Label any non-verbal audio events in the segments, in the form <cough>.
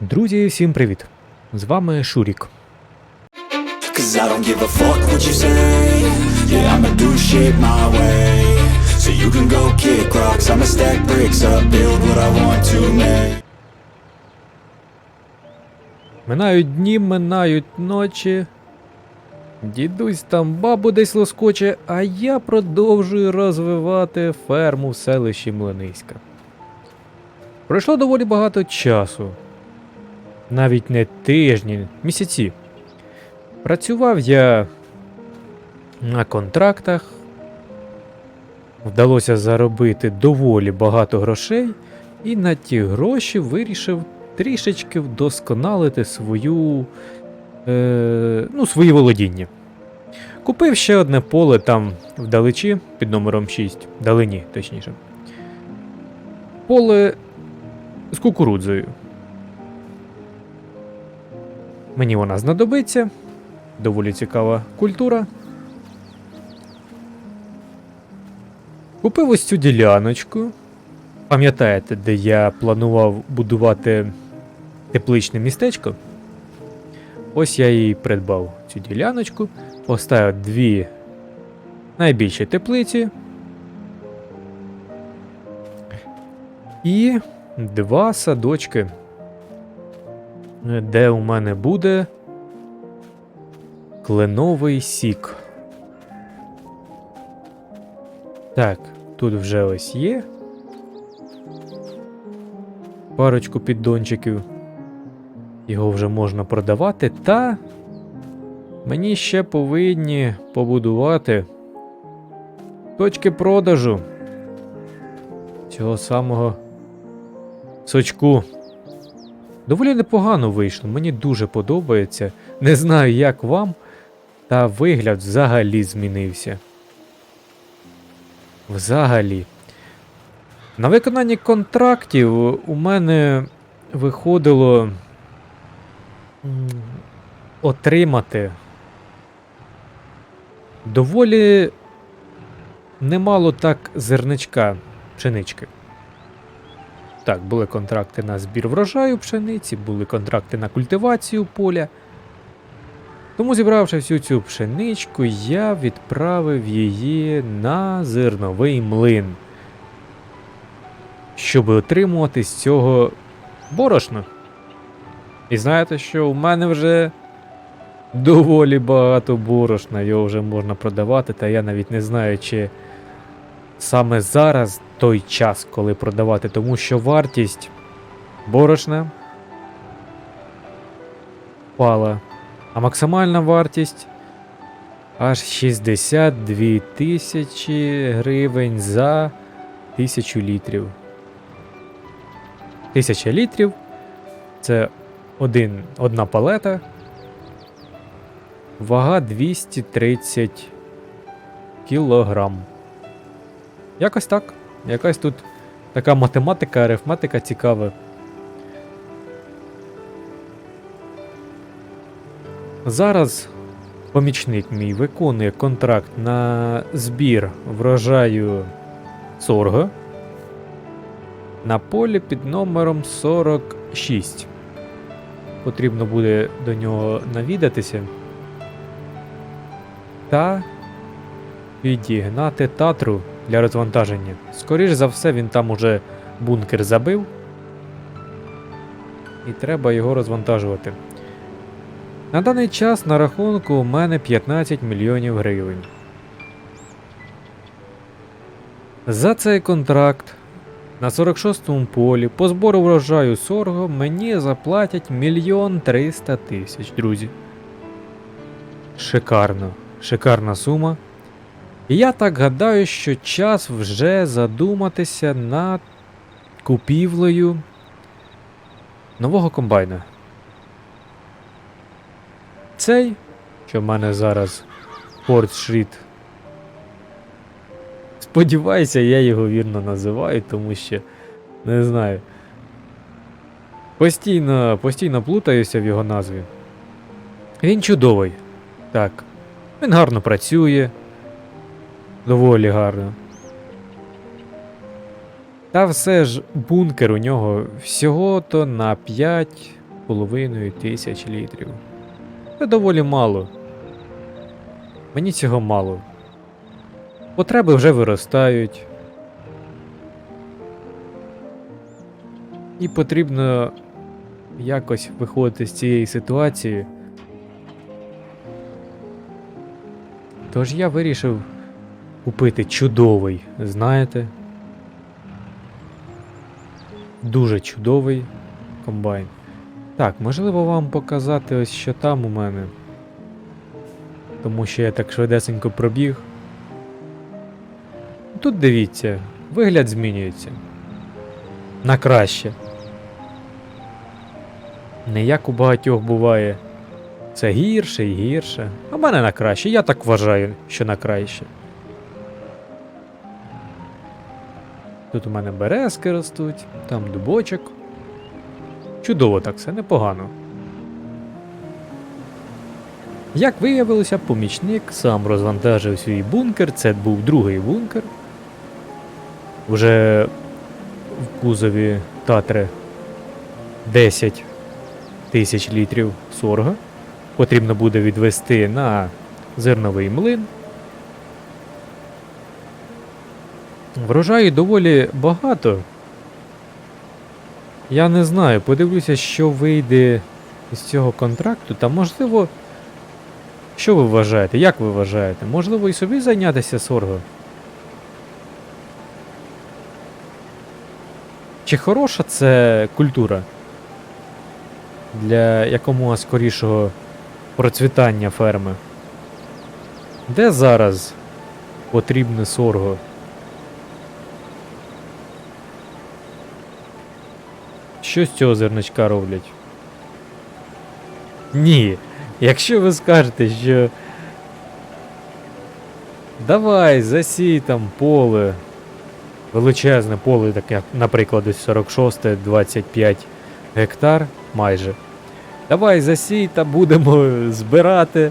Друзі, всім привіт! З вами Шурік. Минають дні, минають ночі. Дідусь там бабу десь лоскоче, а я продовжую розвивати ферму в селищі Млиниська. Пройшло доволі багато часу. Навіть не тижні, місяці. Працював я на контрактах. Вдалося заробити доволі багато грошей, і на ті гроші вирішив трішечки вдосконалити свою, е, ну, свої володіння. Купив ще одне поле там вдалечі під номером 6, вдалині, точніше. Поле з кукурудзою. Мені вона знадобиться. Доволі цікава культура. Купив ось цю діляночку. Пам'ятаєте, де я планував будувати тепличне містечко? Ось я і придбав цю діляночку, поставив дві найбільші теплиці і два садочки, де у мене буде кленовий сік. Так, тут вже ось є парочку піддончиків. Його вже можна продавати, та мені ще повинні побудувати точки продажу цього самого сочку. Доволі непогано вийшло, мені дуже подобається. Не знаю, як вам, та вигляд взагалі змінився. Взагалі. На виконанні контрактів у мене виходило отримати доволі немало так зерничка пшенички. Так, були контракти на збір врожаю пшениці, були контракти на культивацію поля. Тому, зібравши всю цю пшеничку, я відправив її на зерновий млин щоб отримувати з цього борошно. І знаєте, що у мене вже доволі багато борошна, його вже можна продавати, та я навіть не знаю, чи саме зараз той час, коли продавати, тому що вартість борошна впала, а максимальна вартість аж 62 тисячі гривень за тисячу літрів. Тисяча літрів. Це один, одна палета. Вага 230 кілограм. Якось так. Якась тут така математика, арифметика цікава. Зараз помічник мій виконує контракт на збір врожаю сорго на полі під номером 46. Потрібно буде до нього навідатися та відігнати татру для розвантаження. Скоріш за все, він там уже бункер забив. І треба його розвантажувати. На даний час на рахунку у мене 15 мільйонів гривень. За цей контракт на 46-му полі по збору врожаю сорго мені заплатять мільйон триста тисяч, друзі. Шикарно, шикарна сума. І я так гадаю, що час вже задуматися над купівлею нового комбайна. Цей, що в мене зараз Ford Shred Сподіваюся, я його вірно називаю, тому що не знаю. Постійно, постійно плутаюся в його назві. Він чудовий. Так. Він гарно працює. Доволі гарно. Та все ж бункер у нього всього-то на 5 2,5 тисяч літрів. Це доволі мало. Мені цього мало. Потреби вже виростають. І потрібно якось виходити з цієї ситуації. Тож я вирішив купити чудовий, знаєте. Дуже чудовий комбайн. Так, можливо вам показати ось що там у мене. Тому що я так швидесенько пробіг. Тут дивіться, вигляд змінюється. На краще. Не як у багатьох буває. Це гірше і гірше. А в мене на краще. Я так вважаю, що на краще. Тут у мене березки ростуть, там дубочок. Чудово так все, непогано. Як виявилося, помічник сам розвантажив свій бункер. Це був другий бункер. Вже в кузові Татри 10 тисяч літрів сорга. Потрібно буде відвести на зерновий млин. Врожаю доволі багато. Я не знаю, подивлюся, що вийде з цього контракту, та можливо. Що ви вважаєте? Як ви вважаєте? Можливо, і собі зайнятися сорго? Чи хороша це культура для якомога скорішого процвітання ферми? Де зараз потрібне сорго? Що з цього зерничка роблять? Ні. Якщо ви скажете, що. Давай, засій там поле. Величезне поле, таке, наприклад, ось 46-25 гектар майже. Давай засій та будемо збирати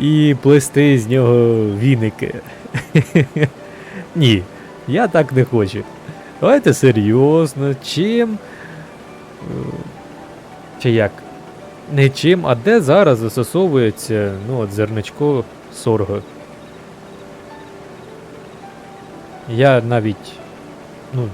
і плести з нього віники. <laughs> Ні, я так не хочу. Давайте серйозно, чим. Чи як? Не чим, а де зараз застосовується ну, от зерничко сорго. Я навіть ну,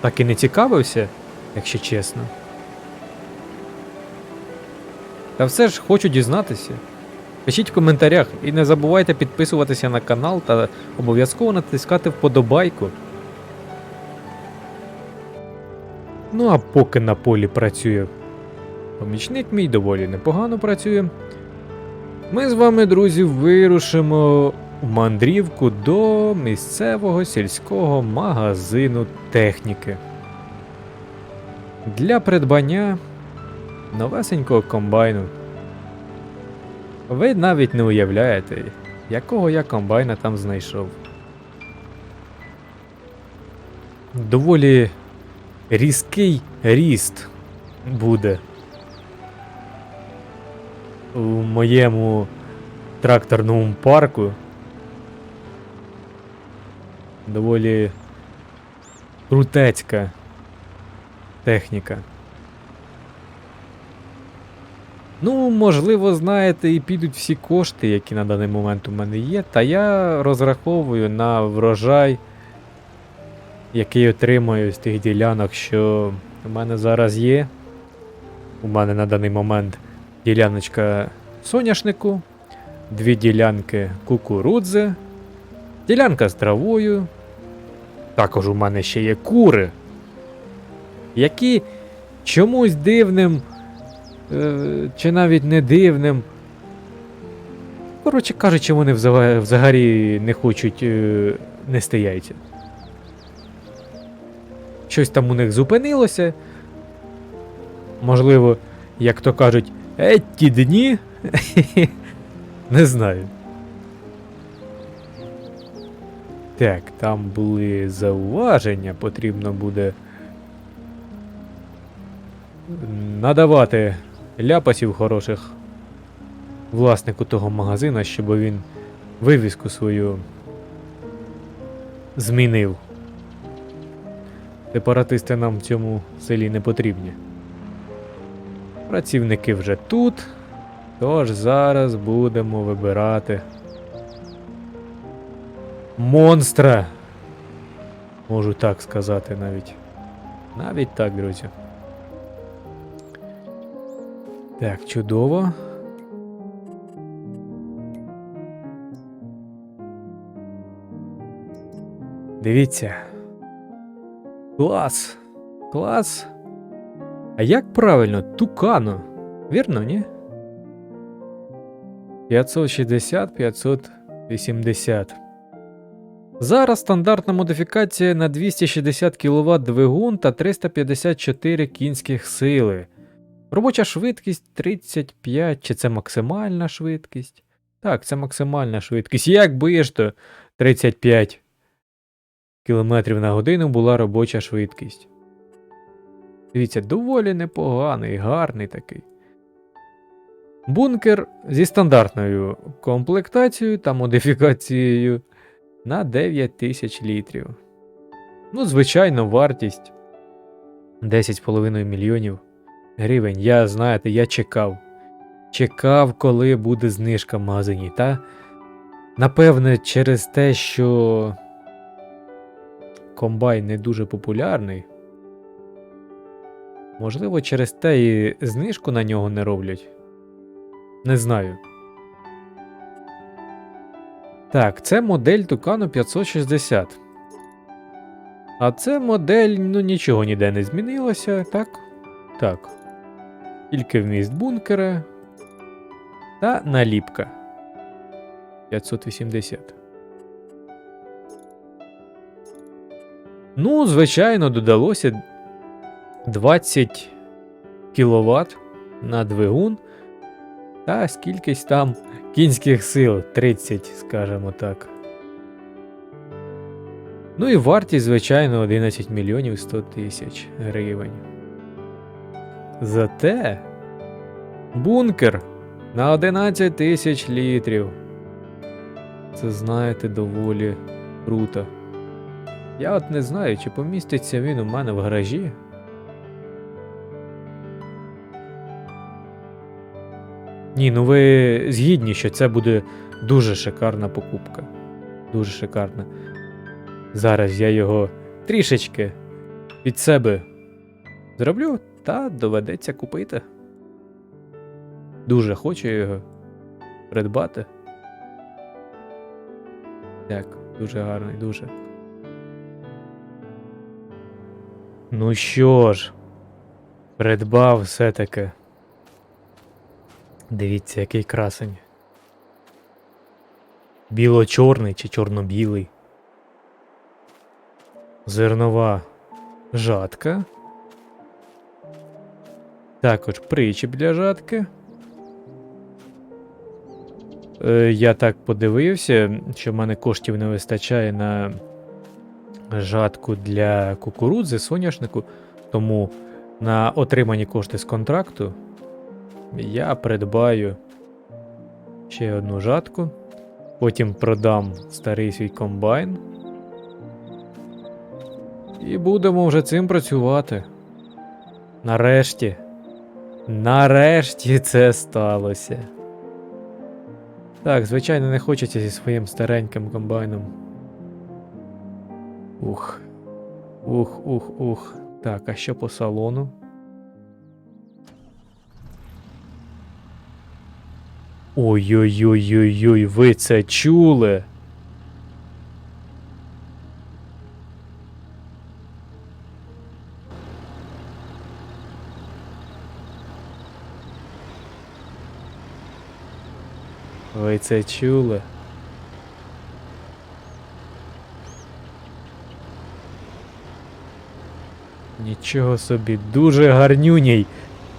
так і не цікавився, якщо чесно. Та все ж хочу дізнатися. Пишіть в коментарях і не забувайте підписуватися на канал та обов'язково натискати вподобайку. Ну а поки на полі працює помічник мій доволі непогано працює. Ми з вами, друзі, вирушимо у мандрівку до місцевого сільського магазину техніки. Для придбання новесенького комбайну. Ви навіть не уявляєте, якого я комбайна там знайшов. Доволі різкий ріст буде у моєму тракторному парку. Доволі крутецька техніка. Ну, можливо, знаєте, і підуть всі кошти, які на даний момент у мене є, та я розраховую на врожай, який отримаю з тих ділянок, що у мене зараз є. У мене на даний момент діляночка соняшнику, дві ділянки кукурудзи, ділянка з травою. Також у мене ще є кури, які чомусь дивним, е, чи навіть не дивним. Коротше кажучи, вони взагалі не хочуть е, нести яйця. Щось там у них зупинилося. Можливо, як то кажуть, еті дні. <laughs> Не знаю. Так, там були зауваження, потрібно буде надавати ляпасів хороших власнику того магазина, щоб він вивіску свою змінив. Сепаратисти нам в цьому селі не потрібні. Працівники вже тут. Тож зараз будемо вибирати монстра. Можу так сказати навіть. Навіть так, друзі. Так, чудово. Дивіться. Клас. Клас. А як правильно? Тукано. Вірно, ні? 560, 580. Зараз стандартна модифікація на 260 кВт двигун та 354 кінських сили. Робоча швидкість 35, чи це максимальна швидкість? Так, це максимальна швидкість. Якби ж то 35 км на годину була робоча швидкість. Дивіться, доволі непоганий, гарний такий. Бункер зі стандартною комплектацією та модифікацією на 9 тисяч літрів. Ну, звичайно, вартість 10,5 мільйонів гривень. Я, знаєте, я чекав. Чекав, коли буде знижка в магазині. Та напевне, через те, що комбайн не дуже популярний. Можливо, через те і знижку на нього не роблять. Не знаю. Так, це модель Tucano 560. А це модель, ну нічого ніде не змінилося, так? Так. Тільки вміст бункера та наліпка 580. Ну, звичайно, додалося 20 кВт на двигун. Та скількись там кінських сил 30, скажімо так. Ну і вартість, звичайно, 11 мільйонів 100 тисяч гривень. Зате бункер на 11 тисяч літрів. Це, знаєте, доволі круто. Я от не знаю, чи поміститься він у мене в гаражі. Ні, ну ви згідні, що це буде дуже шикарна покупка. Дуже шикарна. Зараз я його трішечки від себе зроблю, та доведеться купити. Дуже хочу його придбати. Так, дуже гарний, дуже. Ну що ж, придбав все-таки. Дивіться, який красень. Біло-чорний чи чорно-білий. Зернова жатка. Також причіп для жатки. Е, я так подивився, що в мене коштів не вистачає на жатку для кукурудзи, соняшнику, тому на отримані кошти з контракту я придбаю ще одну жатку, потім продам старий свій комбайн. І будемо вже цим працювати. Нарешті. Нарешті це сталося. Так, звичайно, не хочеться зі своїм стареньким комбайном. Ух. Ух, ух, ух. Так, а що по салону? Ой-ой-ой-ой-ой, ви це чули? Ви це чули? Нічого собі, дуже гарнюній,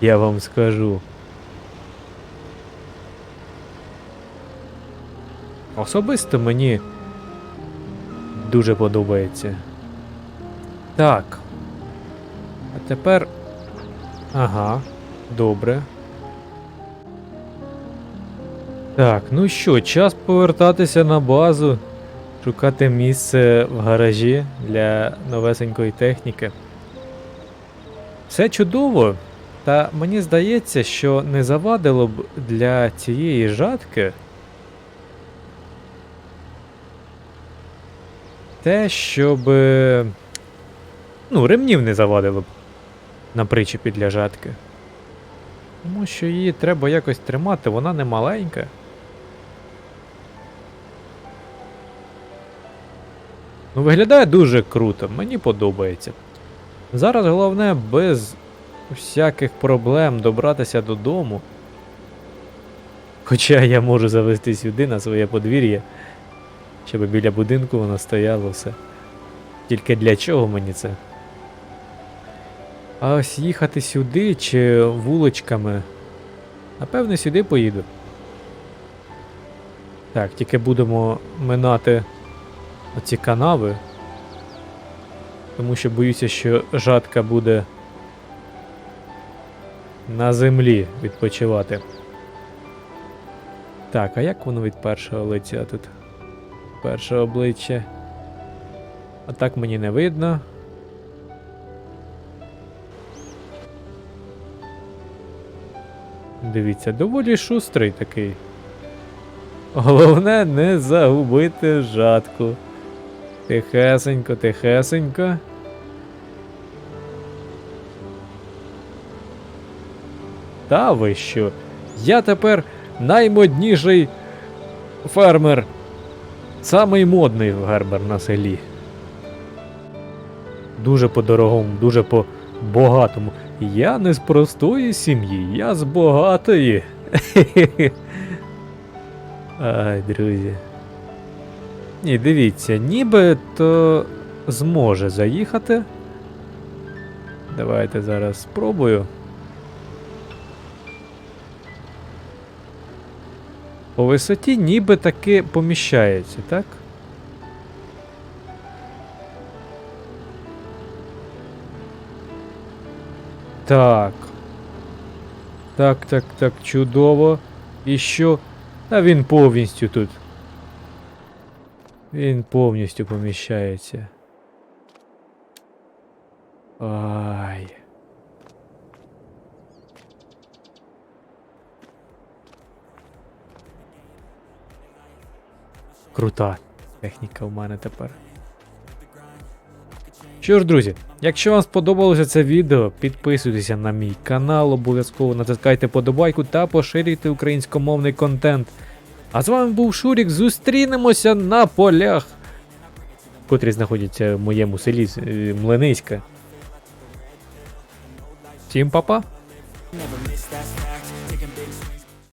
я вам скажу. Особисто мені дуже подобається. Так. А тепер. Ага, добре. Так, ну що, час повертатися на базу, шукати місце в гаражі для новесенької техніки. Все чудово. Та мені здається, що не завадило б для цієї жатки те, щоб. е, Ну, ремнів не завадило б на причепі для жатки. Тому що її треба якось тримати, вона не маленька. Ну, виглядає дуже круто, мені подобається. Зараз головне без всяких проблем добратися додому. Хоча я можу завести сюди на своє подвір'я, щоб біля будинку воно стояло все. Тільки для чого мені це? А ось їхати сюди чи вуличками. Напевне, сюди поїду. Так, тільки будемо минати оці канави. Тому що боюся, що жатка буде на землі відпочивати. Так, а як воно від першого лиця тут? Перше обличчя. А так мені не видно. Дивіться, доволі шустрий такий. Головне не загубити жатку. Тихесенько, тихесенько. Та що? Я тепер наймодніший фермер. Самий модний фермер на селі. Дуже по-дорогому, дуже по-багатому. Я не з простої сім'ї, я з багатої. <laughs> Ай, друзі. Ні, дивіться, ніби то зможе заїхати. Давайте зараз спробую. По висоті ніби таки поміщається, так? Так. Так, так, так, чудово. І що? Та він повністю тут. Він повністю поміщається. Ай. Крута техніка в мене тепер. Що ж, друзі, якщо вам сподобалося це відео, підписуйтеся на мій канал, обов'язково натискайте подобайку та поширюйте українськомовний контент. А з вами був Шурік. Зустрінемося на полях, котрі знаходяться в моєму селі е, Млиниська. Всім па-па!